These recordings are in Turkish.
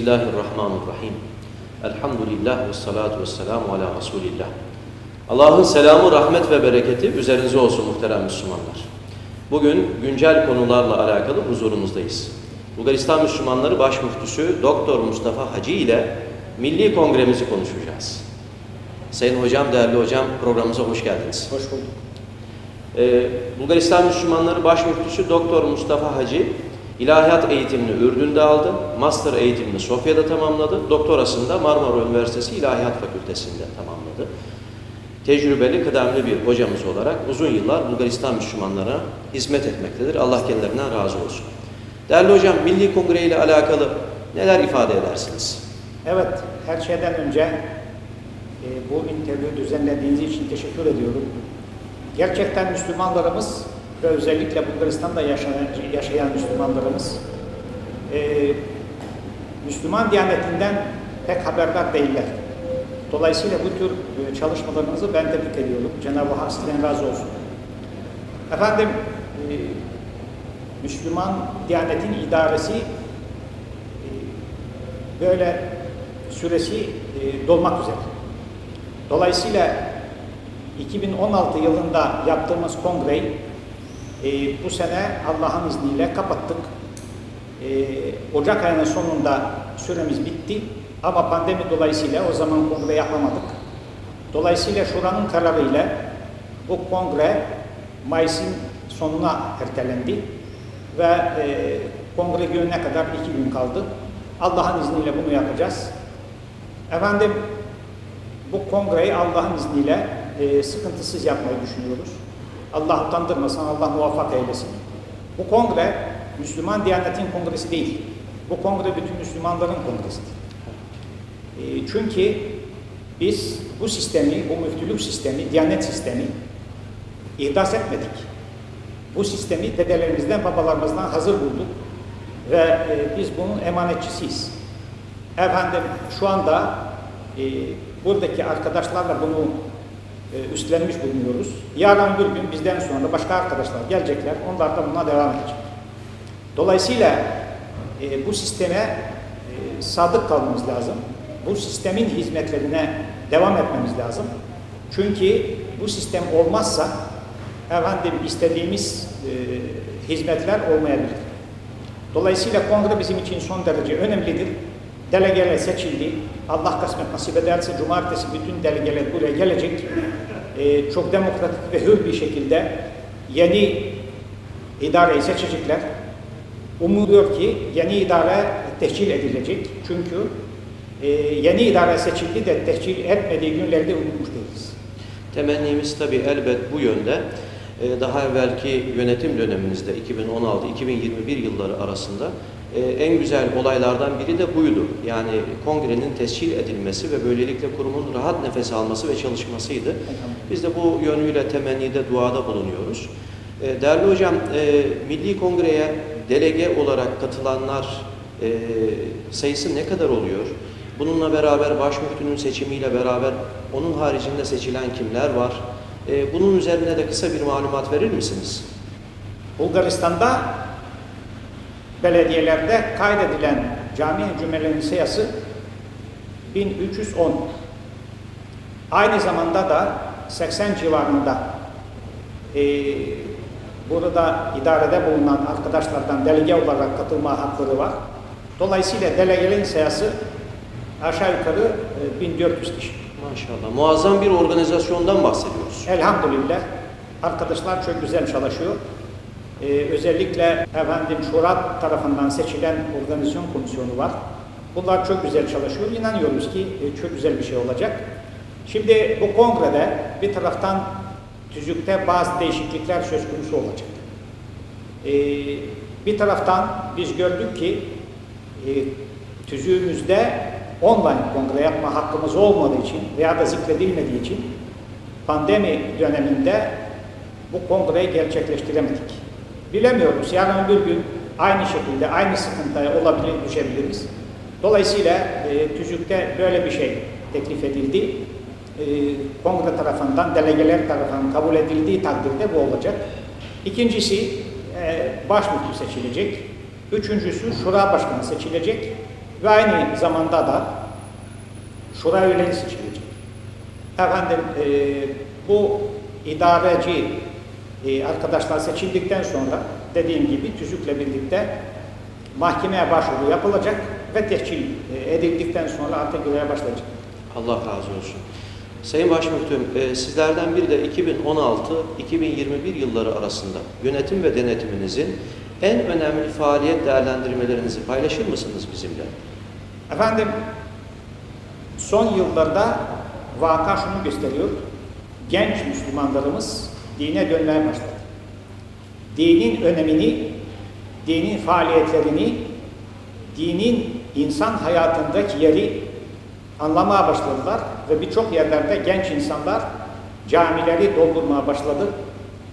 Bismillahirrahmanirrahim. Elhamdülillah ve salatu ve selamu ala Resulillah. Allah'ın selamı, rahmet ve bereketi üzerinize olsun muhterem Müslümanlar. Bugün güncel konularla alakalı huzurunuzdayız. Bulgaristan Müslümanları Baş Müftüsü Doktor Mustafa Hacı ile Milli Kongremizi konuşacağız. Sayın hocam, değerli hocam programımıza hoş geldiniz. Hoş bulduk. Ee, Bulgaristan Müslümanları Baş Müftüsü Doktor Mustafa Hacı ilahiyat eğitimini Ürdün'de aldı, master eğitimini Sofya'da tamamladı, doktorasını da Marmara Üniversitesi İlahiyat Fakültesi'nde tamamladı. Tecrübeli, kıdemli bir hocamız olarak uzun yıllar Bulgaristan Müslümanlara hizmet etmektedir. Allah kendilerinden razı olsun. Değerli hocam, Milli Kongre ile alakalı neler ifade edersiniz? Evet, her şeyden önce e, bu interview düzenlediğiniz için teşekkür ediyorum. Gerçekten Müslümanlarımız ve özellikle Bulgaristan'da yaşayan, yaşayan Müslümanlarımız e, Müslüman diyanetinden pek haberdar değiller. Dolayısıyla bu tür e, çalışmalarınızı ben tebrik ediyorum. Cenab-ı Hak sizden razı olsun. Efendim, e, Müslüman Diyanetin idaresi e, böyle süresi e, dolmak üzere. Dolayısıyla 2016 yılında yaptığımız kongreyi e, bu sene Allah'ın izniyle kapattık. E, Ocak ayının sonunda süremiz bitti ama pandemi dolayısıyla o zaman kongre yapamadık. Dolayısıyla şuranın kararıyla bu kongre Mayıs'ın sonuna ertelendi ve e, kongre gününe kadar iki gün kaldı. Allah'ın izniyle bunu yapacağız. Efendim bu kongreyi Allah'ın izniyle e, sıkıntısız yapmayı düşünüyoruz. Allah utandırmasın, Allah muvaffak eylesin. Bu kongre Müslüman Diyanet'in kongresi değil. Bu kongre bütün Müslümanların kongresidir. E, çünkü biz bu sistemi, bu müftülük sistemi, Diyanet sistemi ihdas etmedik. Bu sistemi dedelerimizden, babalarımızdan hazır bulduk ve e, biz bunun emanetçisiyiz. Efendim şu anda e, buradaki arkadaşlarla bunu e, üstlenmiş bulunuyoruz. Yarın bir gün bizden sonra başka arkadaşlar gelecekler, onlar da buna devam edecek. Dolayısıyla e, bu sisteme e, sadık kalmamız lazım. Bu sistemin hizmetlerine devam etmemiz lazım. Çünkü bu sistem olmazsa efendim istediğimiz hizmetler olmayabilir. Dolayısıyla kongre bizim için son derece önemlidir. Delegeler seçildi. Allah kısmet nasip ederse cumartesi bütün delegeler buraya gelecek. Ee, çok demokratik ve hür bir şekilde yeni idareyi seçecekler. Umuyor ki yeni idare tehcil edilecek. Çünkü e, yeni idare seçildi de tehcil etmediği günlerde unutmuş değiliz. Temennimiz tabii elbet bu yönde. Ee, Daha evvelki yönetim döneminizde 2016-2021 yılları arasında e, en güzel olaylardan biri de buydu. Yani kongrenin tescil edilmesi ve böylelikle kurumun rahat nefes alması ve çalışmasıydı. Biz de bu yönüyle temennide, duada bulunuyoruz. E, Değerli hocam, e, Milli Kongre'ye delege olarak katılanlar e, sayısı ne kadar oluyor? Bununla beraber başmüftünün seçimiyle beraber onun haricinde seçilen kimler var? E, bunun üzerine de kısa bir malumat verir misiniz? Bulgaristan'da belediyelerde kaydedilen cami cümlelerin sayısı 1310. Aynı zamanda da 80 civarında e, burada idarede bulunan arkadaşlardan delege olarak katılma hakları var. Dolayısıyla delegelerin sayısı aşağı yukarı e, 1400 kişi. Maşallah. Muazzam bir organizasyondan bahsediyoruz. Elhamdülillah arkadaşlar çok güzel çalışıyor. Ee, özellikle efendim Şura tarafından seçilen organizasyon komisyonu var. Bunlar çok güzel çalışıyor. İnanıyoruz ki e, çok güzel bir şey olacak. Şimdi bu kongrede bir taraftan tüzükte bazı değişiklikler söz konusu olacak. Ee, bir taraftan biz gördük ki e, tüzüğümüzde online kongre yapma hakkımız olmadığı için veya da zikredilmediği için pandemi döneminde bu kongreyi gerçekleştiremedik. Bilemiyoruz. Yarın bir gün aynı şekilde aynı sıkıntıya olabilir, düşebiliriz. Dolayısıyla e, tüzükte böyle bir şey teklif edildi. E, kongre tarafından, delegeler tarafından kabul edildiği takdirde bu olacak. İkincisi e, başmüftü seçilecek. Üçüncüsü şura başkanı seçilecek. ve aynı zamanda da şura üyeleri seçilecek. Efendim e, bu idareci e, arkadaşlar seçildikten sonra dediğim gibi tüzükle birlikte mahkemeye başvuru yapılacak ve tehcil e, edildikten sonra göreve başlayacak. Allah razı olsun. Sayın Başmüftüm, e, sizlerden biri de 2016-2021 yılları arasında yönetim ve denetiminizin en önemli faaliyet değerlendirmelerinizi paylaşır mısınız bizimle? Efendim son yıllarda vaka şunu gösteriyor. Genç Müslümanlarımız dine dönmeye başladı. Dinin önemini, dinin faaliyetlerini, dinin insan hayatındaki yeri anlamaya başladılar ve birçok yerlerde genç insanlar camileri doldurmaya başladı.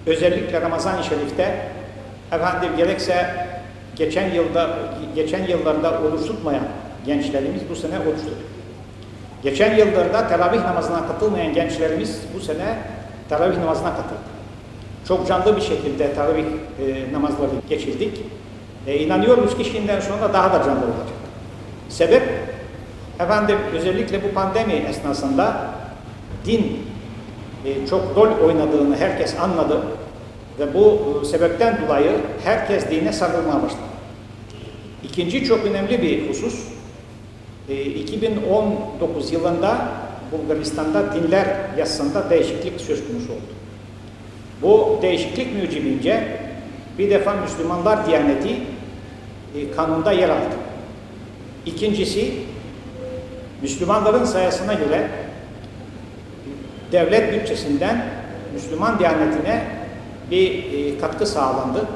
Özellikle Ramazan-ı Şerif'te efendim gerekse geçen yılda geçen yıllarda oruç tutmayan gençlerimiz bu sene oruç tutuyor. Geçen yıllarda teravih namazına katılmayan gençlerimiz bu sene teravih namazına katıldı. Çok canlı bir şekilde teravih e, namazları geçirdik. E, inanıyoruz ki şimdiden sonra daha da canlı olacak. Sebep efendim özellikle bu pandemi esnasında din e, çok rol oynadığını herkes anladı ve bu e, sebepten dolayı herkes dine sarılmaya başladı. İkinci çok önemli bir husus, e, 2019 yılında Bulgaristan'da dinler yasasında değişiklik söz konusu oldu. Bu değişiklik mucibince bir defa Müslümanlar Diyaneti e, kanunda yer aldı. İkincisi, Müslümanların sayısına göre devlet bütçesinden Müslüman Diyanetine bir e, katkı sağlandı.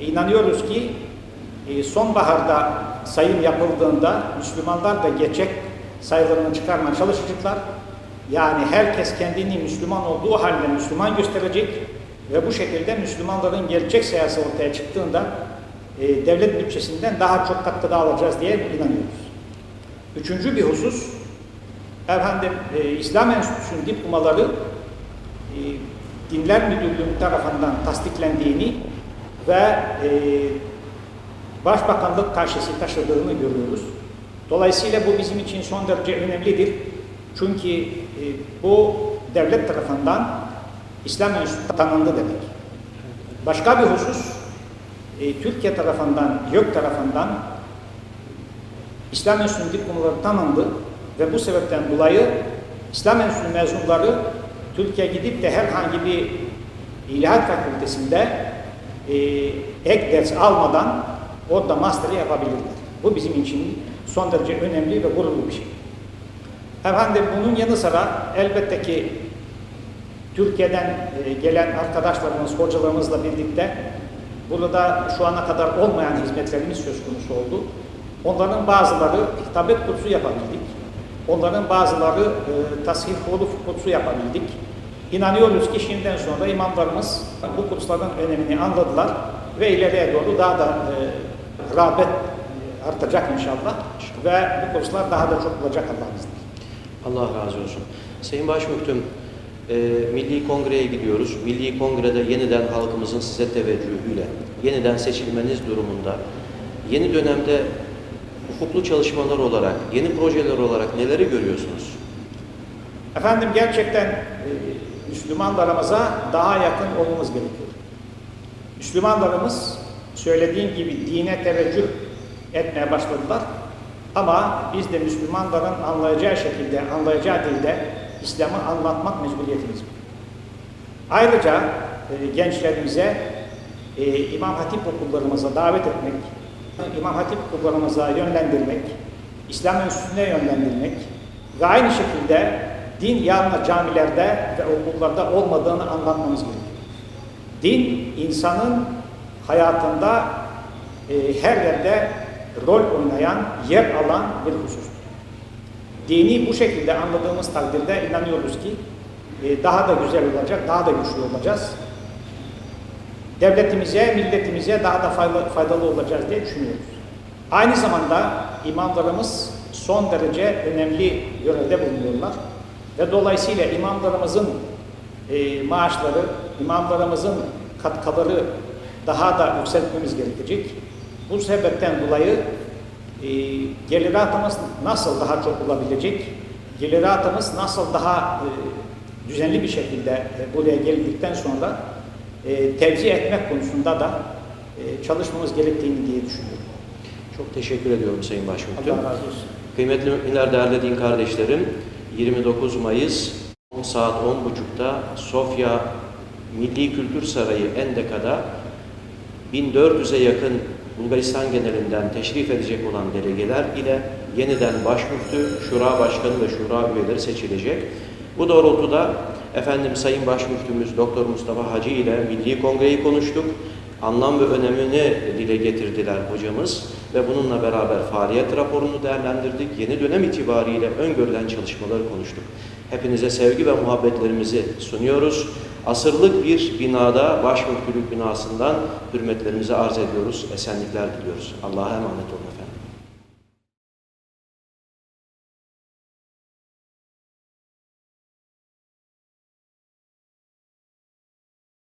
E, İnanıyoruz ki e, sonbaharda sayım yapıldığında Müslümanlar da gerçek sayılarını çıkarmaya çalışacaklar. Yani herkes kendini Müslüman olduğu halde Müslüman gösterecek ve bu şekilde Müslümanların gerçek sayısı ortaya çıktığında e, devlet bütçesinden daha çok katkı da alacağız diye inanıyoruz. Üçüncü bir husus, efendim e, İslam Enstitüsü'nün diplomaları e, Dinler Müdürlüğü tarafından tasdiklendiğini ve e, Başbakanlık karşısı taşıdığını görüyoruz. Dolayısıyla bu bizim için son derece önemlidir. Çünkü e, bu devlet tarafından İslam Enstitüsü tanındı demek. Başka bir husus, e, Türkiye tarafından, YÖK tarafından İslam Enstitüsü'nün diplomaları tanındı ve bu sebepten dolayı İslam Enstitüsü mezunları Türkiye gidip de herhangi bir ilahiyat fakültesinde e, ek ders almadan orada master yapabilirler. Bu bizim için son derece önemli ve gururlu bir şey. Efendim bunun yanı sıra elbette ki Türkiye'den e, gelen arkadaşlarımız, hocalarımızla birlikte burada şu ana kadar olmayan hizmetlerimiz söz konusu oldu. Onların bazıları hitabet kursu yapabildik. Onların bazıları e, tasvir kolu kursu yapabildik. İnanıyoruz ki şimdiden sonra imamlarımız bu kursların önemini anladılar ve ileriye doğru daha da e, rağbet artacak inşallah ve bu kurslar daha da çok olacak Allah'ın izniyle. Allah razı olsun. Sayın Başmüftüm, e, Milli Kongre'ye gidiyoruz. Milli Kongre'de yeniden halkımızın size teveccühüyle, yeniden seçilmeniz durumunda, yeni dönemde hukuklu çalışmalar olarak, yeni projeler olarak neleri görüyorsunuz? Efendim gerçekten e, Müslümanlarımıza daha yakın olmamız gerekiyor. Müslümanlarımız söylediğim gibi dine teveccüh etmeye başladılar. Ama biz de Müslümanların anlayacağı şekilde, anlayacağı dilde İslam'ı anlatmak mecburiyetimiz var. Ayrıca e, gençlerimize e, İmam Hatip okullarımıza davet etmek, İmam Hatip okullarımıza yönlendirmek, İslam Enstitüsü'ne yönlendirmek ve aynı şekilde din yalnız camilerde ve okullarda olmadığını anlatmamız gerekiyor. Din insanın hayatında e, her yerde rol oynayan, yer alan bir husustur. Dini bu şekilde anladığımız takdirde inanıyoruz ki e, daha da güzel olacak, daha da güçlü olacağız. Devletimize, milletimize daha da faydalı, olacağız diye düşünüyoruz. Aynı zamanda imamlarımız son derece önemli görevde bulunuyorlar. Ve dolayısıyla imamlarımızın e, maaşları, imamlarımızın katkıları daha da yükseltmemiz gerekecek. Bu sebepten dolayı e, geliratımız nasıl daha çok olabilecek, geliratımız nasıl daha e, düzenli bir şekilde e, buraya geldikten sonra e, tercih etmek konusunda da e, çalışmamız gerektiğini diye düşünüyorum. Çok teşekkür ediyorum Sayın Başmüftüm. Allah razı olsun. Kıymetli müminler, değerli din kardeşlerim, 29 Mayıs saat 10.30'da Sofya Milli Kültür Sarayı Endeka'da 1400'e yakın Bulgaristan genelinden teşrif edecek olan delegeler ile yeniden başmüftü, şura başkanı ve şura üyeleri seçilecek. Bu doğrultuda efendim Sayın Başmüftümüz Doktor Mustafa Hacı ile Milli Kongreyi konuştuk. Anlam ve önemini dile getirdiler hocamız ve bununla beraber faaliyet raporunu değerlendirdik. Yeni dönem itibariyle öngörülen çalışmaları konuştuk. Hepinize sevgi ve muhabbetlerimizi sunuyoruz. Asırlık bir binada, başmüftülük binasından hürmetlerimizi arz ediyoruz. Esenlikler diliyoruz. Allah'a emanet olun efendim.